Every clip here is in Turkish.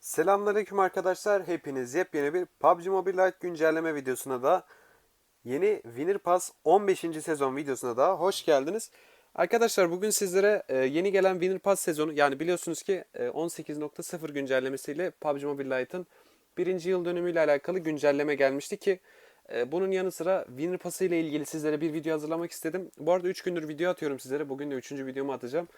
Selamünaleyküm arkadaşlar. Hepiniz yepyeni bir PUBG Mobile Lite güncelleme videosuna da yeni Winner Pass 15. sezon videosuna da hoş geldiniz. Arkadaşlar bugün sizlere e, yeni gelen Winner Pass sezonu yani biliyorsunuz ki e, 18.0 güncellemesiyle PUBG Mobile Lite'ın birinci yıl dönümüyle alakalı güncelleme gelmişti ki e, bunun yanı sıra Winner Pass ile ilgili sizlere bir video hazırlamak istedim. Bu arada 3 gündür video atıyorum sizlere. Bugün de 3. videomu atacağım.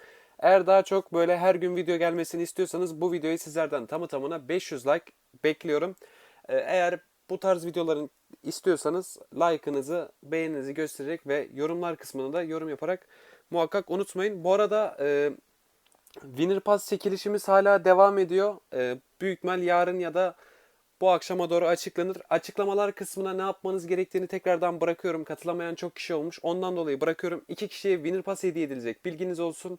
Eğer daha çok böyle her gün video gelmesini istiyorsanız bu videoyu sizlerden tamı tamına 500 like bekliyorum. Ee, Eğer bu tarz videoların istiyorsanız like'ınızı, beğeninizi göstererek ve yorumlar kısmına da yorum yaparak muhakkak unutmayın. Bu arada e, Winner Pass çekilişimiz hala devam ediyor. E, büyük ihtimal yarın ya da bu akşama doğru açıklanır. Açıklamalar kısmına ne yapmanız gerektiğini tekrardan bırakıyorum. Katılamayan çok kişi olmuş. Ondan dolayı bırakıyorum. İki kişiye Winner Pass hediye edilecek. Bilginiz olsun.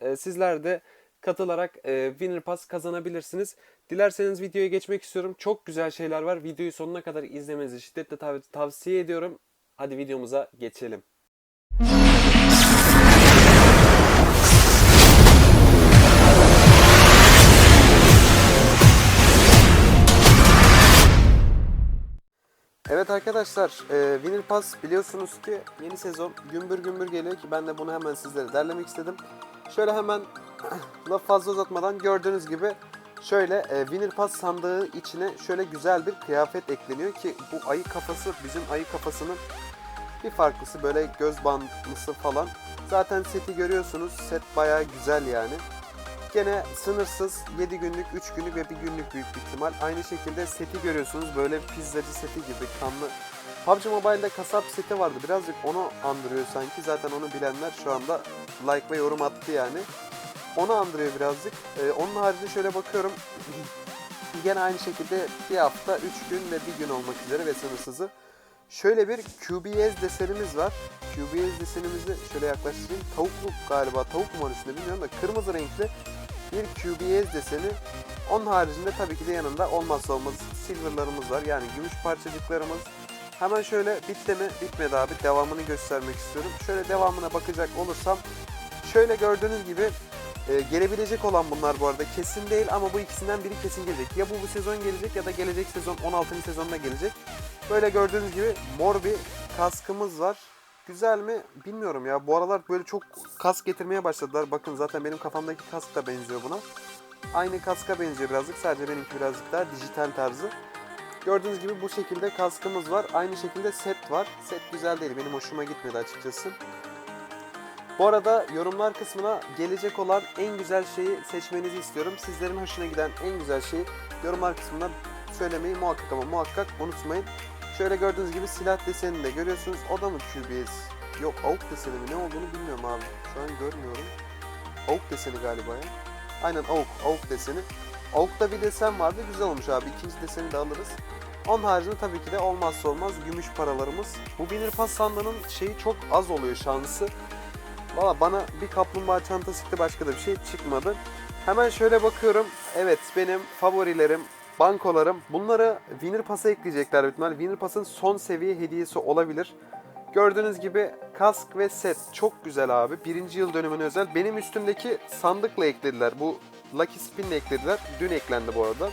Ee, sizler de katılarak e, Winner Pass kazanabilirsiniz. Dilerseniz videoya geçmek istiyorum. Çok güzel şeyler var. Videoyu sonuna kadar izlemenizi şiddetle tav- tavsiye ediyorum. Hadi videomuza geçelim. Evet arkadaşlar, e, Winner Pass biliyorsunuz ki yeni sezon gümbür gümbür geliyor ki ben de bunu hemen sizlere derlemek istedim. Şöyle hemen laf fazla uzatmadan gördüğünüz gibi şöyle e, Winner Pass sandığı içine şöyle güzel bir kıyafet ekleniyor ki bu ayı kafası bizim ayı kafasının bir farklısı böyle göz bandlısı falan. Zaten seti görüyorsunuz. Set bayağı güzel yani. Gene sınırsız 7 günlük, 3 günlük ve 1 günlük büyük bir ihtimal. Aynı şekilde seti görüyorsunuz. Böyle pizzacı seti gibi kanlı. PUBG Mobile'de kasap seti vardı. Birazcık onu andırıyor sanki. Zaten onu bilenler şu anda like ve yorum attı yani. Onu andırıyor birazcık. Ee, onun haricinde şöyle bakıyorum. Gene aynı şekilde bir hafta, 3 gün ve 1 gün olmak üzere ve sınırsızı. Şöyle bir QBS desenimiz var. QBS desenimizi şöyle yaklaştırayım. Tavuklu galiba, tavuk mu üstünde bilmiyorum da kırmızı renkli bir QBS deseni. Onun haricinde tabii ki de yanında olmazsa olmaz silverlarımız var. Yani gümüş parçacıklarımız. Hemen şöyle bitti mi? Bitmedi abi. Devamını göstermek istiyorum. Şöyle devamına bakacak olursam şöyle gördüğünüz gibi e, gelebilecek olan bunlar bu arada kesin değil ama bu ikisinden biri kesin gelecek. Ya bu bu sezon gelecek ya da gelecek sezon 16. sezonda gelecek. Böyle gördüğünüz gibi mor bir kaskımız var. Güzel mi bilmiyorum ya. Bu aralar böyle çok kask getirmeye başladılar. Bakın zaten benim kafamdaki kask da benziyor buna. Aynı kaska benziyor birazcık. Sadece benimki birazcık daha dijital tarzı. Gördüğünüz gibi bu şekilde kaskımız var. Aynı şekilde set var. Set güzel değil. Benim hoşuma gitmedi açıkçası. Bu arada yorumlar kısmına gelecek olan en güzel şeyi seçmenizi istiyorum. Sizlerin hoşuna giden en güzel şeyi yorumlar kısmına söylemeyi muhakkak ama muhakkak unutmayın. Şöyle gördüğünüz gibi silah desenini de görüyorsunuz. O da mı QBS? Yok AUK deseni mi? Ne olduğunu bilmiyorum abi. Şu an görmüyorum. AUK deseni galiba ya. Aynen AUK. AUK deseni. AUK'ta bir desen vardı. Güzel olmuş abi. İkinci deseni de alırız. Onun haricinde tabii ki de olmazsa olmaz gümüş paralarımız. Bu Winner Pass sandığının şeyi çok az oluyor şansı. Valla bana bir kaplumbağa çantası çıktı başka da bir şey çıkmadı. Hemen şöyle bakıyorum. Evet benim favorilerim, bankolarım. Bunları Winner Pass'a ekleyecekler büyük ihtimal. Winner Pass'ın son seviye hediyesi olabilir. Gördüğünüz gibi kask ve set çok güzel abi. Birinci yıl dönümüne özel. Benim üstümdeki sandıkla eklediler. Bu Lucky Spin'le eklediler. Dün eklendi bu arada.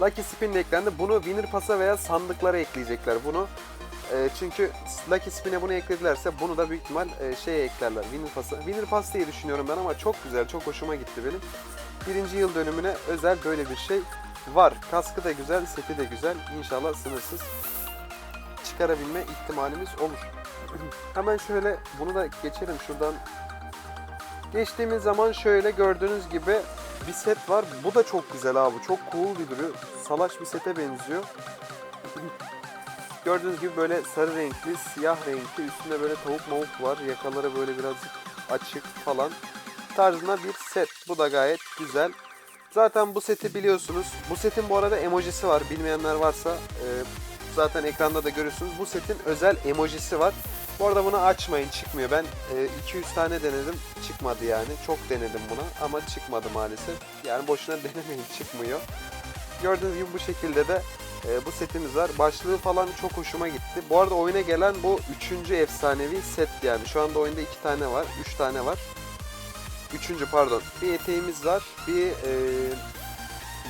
Lucky Spin'le eklendi. Bunu Winner Pass'a veya sandıklara ekleyecekler bunu. E, çünkü Lucky Spin'e bunu ekledilerse bunu da büyük ihtimal e, şeye eklerler. Winner Pass'a. Winner Pass diye düşünüyorum ben ama çok güzel, çok hoşuma gitti benim. Birinci yıl dönümüne özel böyle bir şey var. Kaskı da güzel, seti de güzel. İnşallah sınırsız çıkarabilme ihtimalimiz olur. Hemen şöyle bunu da geçelim şuradan. Geçtiğimiz zaman şöyle gördüğünüz gibi bir set var. Bu da çok güzel abi. Çok cool bir duruyor. Salaş bir sete benziyor. Gördüğünüz gibi böyle sarı renkli, siyah renkli, üstünde böyle tavuk mavuk var. Yakaları böyle birazcık açık falan. Tarzında bir set. Bu da gayet güzel. Zaten bu seti biliyorsunuz. Bu setin bu arada emojisi var. Bilmeyenler varsa e, zaten ekranda da görürsünüz. Bu setin özel emojisi var. Bu arada bunu açmayın çıkmıyor. Ben e, 200 tane denedim çıkmadı yani. Çok denedim buna ama çıkmadı maalesef. Yani boşuna denemeyin çıkmıyor. Gördüğünüz gibi bu şekilde de e, bu setimiz var. Başlığı falan çok hoşuma gitti. Bu arada oyuna gelen bu üçüncü efsanevi set yani. Şu anda oyunda iki tane var. Üç tane var. Üçüncü pardon. Bir eteğimiz var. Bir e,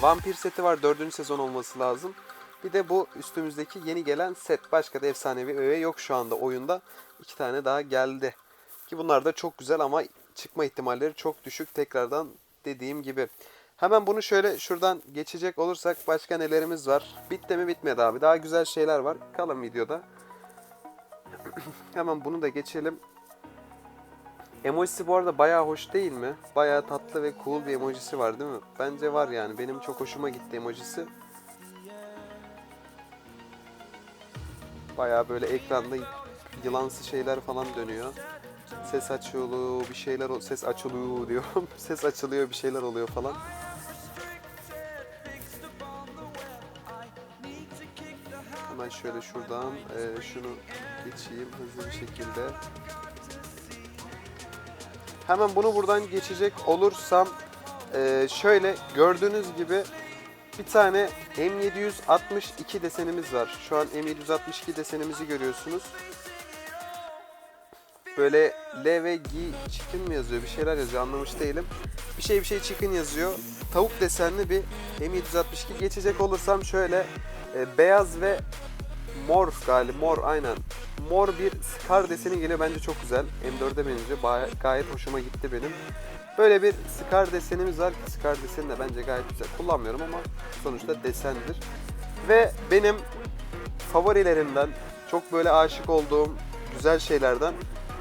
vampir seti var. Dördüncü sezon olması lazım. Bir de bu üstümüzdeki yeni gelen set. Başka da efsanevi öğe yok şu anda oyunda. İki tane daha geldi. Ki bunlar da çok güzel ama çıkma ihtimalleri çok düşük tekrardan dediğim gibi. Hemen bunu şöyle şuradan geçecek olursak başka nelerimiz var? Bitti mi bitmedi abi. Daha güzel şeyler var. Kalın videoda. Hemen bunu da geçelim. Emojisi bu arada bayağı hoş değil mi? Bayağı tatlı ve cool bir emojisi var değil mi? Bence var yani. Benim çok hoşuma gitti emojisi. Bayağı böyle ekranda yılansı şeyler falan dönüyor. Ses açılıyor, bir şeyler ses açılıyor diyorum. ses açılıyor, bir şeyler oluyor falan. Hemen şöyle şuradan e, şunu geçeyim hızlı bir şekilde. Hemen bunu buradan geçecek olursam e, şöyle gördüğünüz gibi bir tane M762 desenimiz var. Şu an M762 desenimizi görüyorsunuz. Böyle L ve G chicken mi yazıyor? Bir şeyler yazıyor anlamış değilim. Bir şey bir şey chicken yazıyor. Tavuk desenli bir M762 geçecek olursam şöyle e, beyaz ve mor galiba mor aynen. Mor bir Scar deseni geliyor bence çok güzel. M4'e benziyor. Gayet hoşuma gitti benim. Böyle bir Scar desenimiz var ki Scar deseni de bence gayet güzel. Kullanmıyorum ama sonuçta desendir. Ve benim favorilerimden çok böyle aşık olduğum güzel şeylerden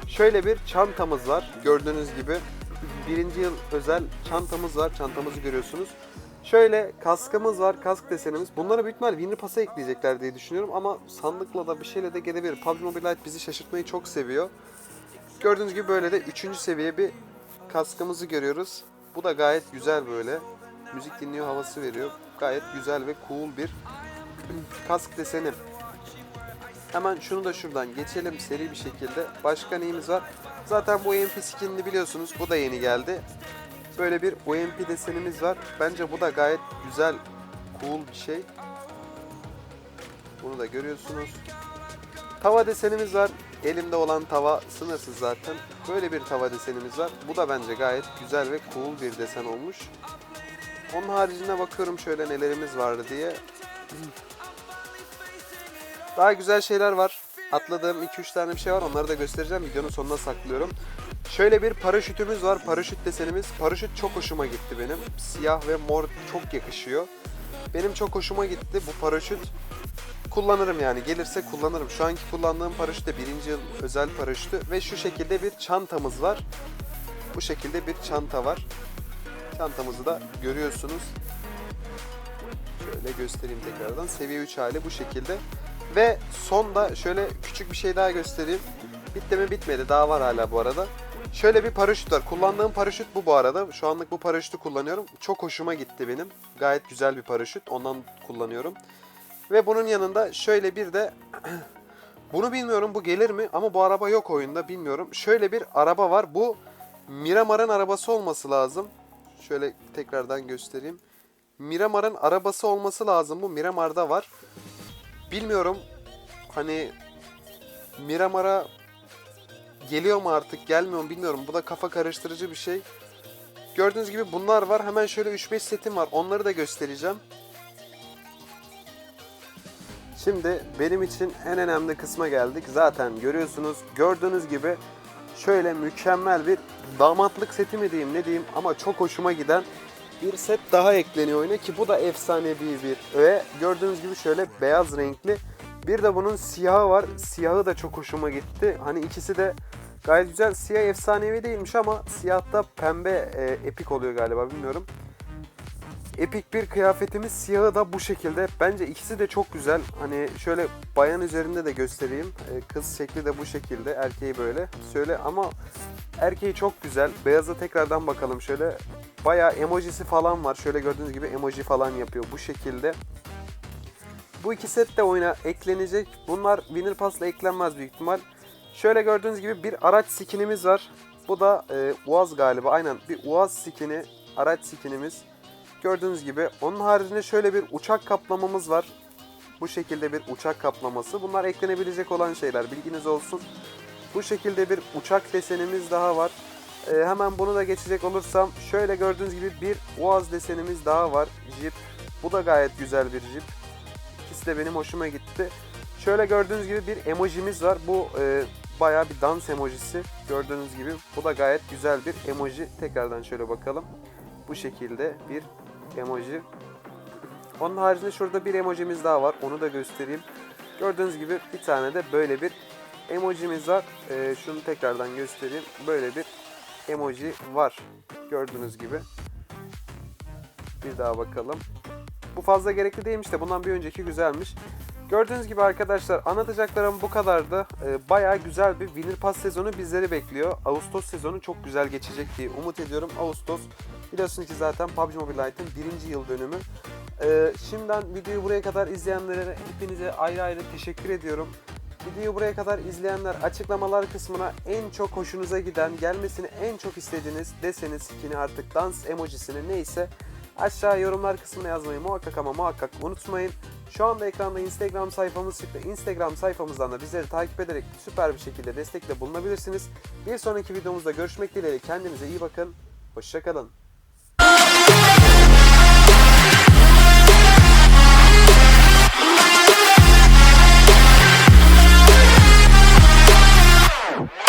şöyle bir çantamız var. Gördüğünüz gibi birinci yıl özel çantamız var. Çantamızı görüyorsunuz. Şöyle kaskımız var, kask desenimiz. Bunları büyük ihtimal Winner Pass'a ekleyecekler diye düşünüyorum ama sandıkla da bir şeyle de gelebilir. PUBG Mobile Lite bizi şaşırtmayı çok seviyor. Gördüğünüz gibi böyle de 3. seviye bir kaskımızı görüyoruz. Bu da gayet güzel böyle. Müzik dinliyor havası veriyor. Gayet güzel ve cool bir kask deseni. Hemen şunu da şuradan geçelim seri bir şekilde. Başka neyimiz var? Zaten bu EMP skinini biliyorsunuz. Bu da yeni geldi. Böyle bir OMP desenimiz var. Bence bu da gayet güzel, cool bir şey. Bunu da görüyorsunuz. Tava desenimiz var. Elimde olan tava sınırsız zaten. Böyle bir tava desenimiz var. Bu da bence gayet güzel ve cool bir desen olmuş. Onun haricinde bakıyorum şöyle nelerimiz vardı diye. Daha güzel şeyler var. Atladığım 2-3 tane bir şey var. Onları da göstereceğim. Videonun sonuna saklıyorum. Şöyle bir paraşütümüz var. Paraşüt desenimiz. Paraşüt çok hoşuma gitti benim. Siyah ve mor çok yakışıyor. Benim çok hoşuma gitti bu paraşüt. Kullanırım yani. Gelirse kullanırım. Şu anki kullandığım paraşüt de birinci yıl özel paraşütü. Ve şu şekilde bir çantamız var. Bu şekilde bir çanta var. Çantamızı da görüyorsunuz. Şöyle göstereyim tekrardan. Seviye 3 hali bu şekilde. Ve son da şöyle küçük bir şey daha göstereyim. Bitti mi bitmedi. Daha var hala bu arada. Şöyle bir paraşüt var. Kullandığım paraşüt bu bu arada. Şu anlık bu paraşütü kullanıyorum. Çok hoşuma gitti benim. Gayet güzel bir paraşüt. Ondan kullanıyorum. Ve bunun yanında şöyle bir de bunu bilmiyorum bu gelir mi ama bu araba yok oyunda bilmiyorum. Şöyle bir araba var. Bu Miramar'ın arabası olması lazım. Şöyle tekrardan göstereyim. Miramar'ın arabası olması lazım. Bu Miramar'da var. Bilmiyorum. Hani Miramar'a geliyor mu artık gelmiyor mu bilmiyorum. Bu da kafa karıştırıcı bir şey. Gördüğünüz gibi bunlar var. Hemen şöyle 3-5 setim var. Onları da göstereceğim. Şimdi benim için en önemli kısma geldik. Zaten görüyorsunuz gördüğünüz gibi şöyle mükemmel bir damatlık seti mi diyeyim ne diyeyim ama çok hoşuma giden bir set daha ekleniyor oyuna ki bu da efsanevi bir ve gördüğünüz gibi şöyle beyaz renkli bir de bunun siyahı var. Siyahı da çok hoşuma gitti. Hani ikisi de gayet güzel. Siyah efsanevi değilmiş ama siyahta pembe e, epik oluyor galiba bilmiyorum. Epik bir kıyafetimiz siyahı da bu şekilde. Bence ikisi de çok güzel. Hani şöyle bayan üzerinde de göstereyim. E, Kız şekli de bu şekilde. Erkeği böyle. Şöyle ama erkeği çok güzel. Beyaza tekrardan bakalım şöyle. Bayağı emojisi falan var. Şöyle gördüğünüz gibi emoji falan yapıyor bu şekilde. Bu iki set de oyuna eklenecek. Bunlar Winner Pass'la eklenmez büyük ihtimal. Şöyle gördüğünüz gibi bir araç skinimiz var. Bu da e, Uaz galiba. Aynen bir Uaz skini, araç skinimiz. Gördüğünüz gibi. Onun haricinde şöyle bir uçak kaplamamız var. Bu şekilde bir uçak kaplaması. Bunlar eklenebilecek olan şeyler. Bilginiz olsun. Bu şekilde bir uçak desenimiz daha var. Ee, hemen bunu da geçecek olursam şöyle gördüğünüz gibi bir Uaz desenimiz daha var. Jeep. Bu da gayet güzel bir Jeep. İkisi de benim hoşuma gitti. Şöyle gördüğünüz gibi bir emojimiz var. Bu e, bayağı bir dans emojisi. Gördüğünüz gibi bu da gayet güzel bir emoji. Tekrardan şöyle bakalım. Bu şekilde bir emoji. Onun haricinde şurada bir emojimiz daha var. Onu da göstereyim. Gördüğünüz gibi bir tane de böyle bir emojimiz var. Ee, şunu tekrardan göstereyim. Böyle bir emoji var. Gördüğünüz gibi. Bir daha bakalım. Bu fazla gerekli değilmiş de bundan bir önceki güzelmiş. Gördüğünüz gibi arkadaşlar anlatacaklarım bu kadardı. Ee, bayağı güzel bir Winner Pass sezonu bizleri bekliyor. Ağustos sezonu çok güzel geçecek diye umut ediyorum. Ağustos biliyorsunuz ki zaten PUBG Mobile Lite'ın birinci yıl dönümü. Ee, şimdiden videoyu buraya kadar izleyenlere hepinize ayrı ayrı teşekkür ediyorum. Videoyu buraya kadar izleyenler açıklamalar kısmına en çok hoşunuza giden, gelmesini en çok istediğiniz deseni, skini artık dans emojisini neyse aşağı yorumlar kısmına yazmayı muhakkak ama muhakkak unutmayın. Şu anda ekranda Instagram sayfamız çıktı. Instagram sayfamızdan da bizleri takip ederek süper bir şekilde destekte bulunabilirsiniz. Bir sonraki videomuzda görüşmek dileğiyle kendinize iyi bakın. Hoşçakalın.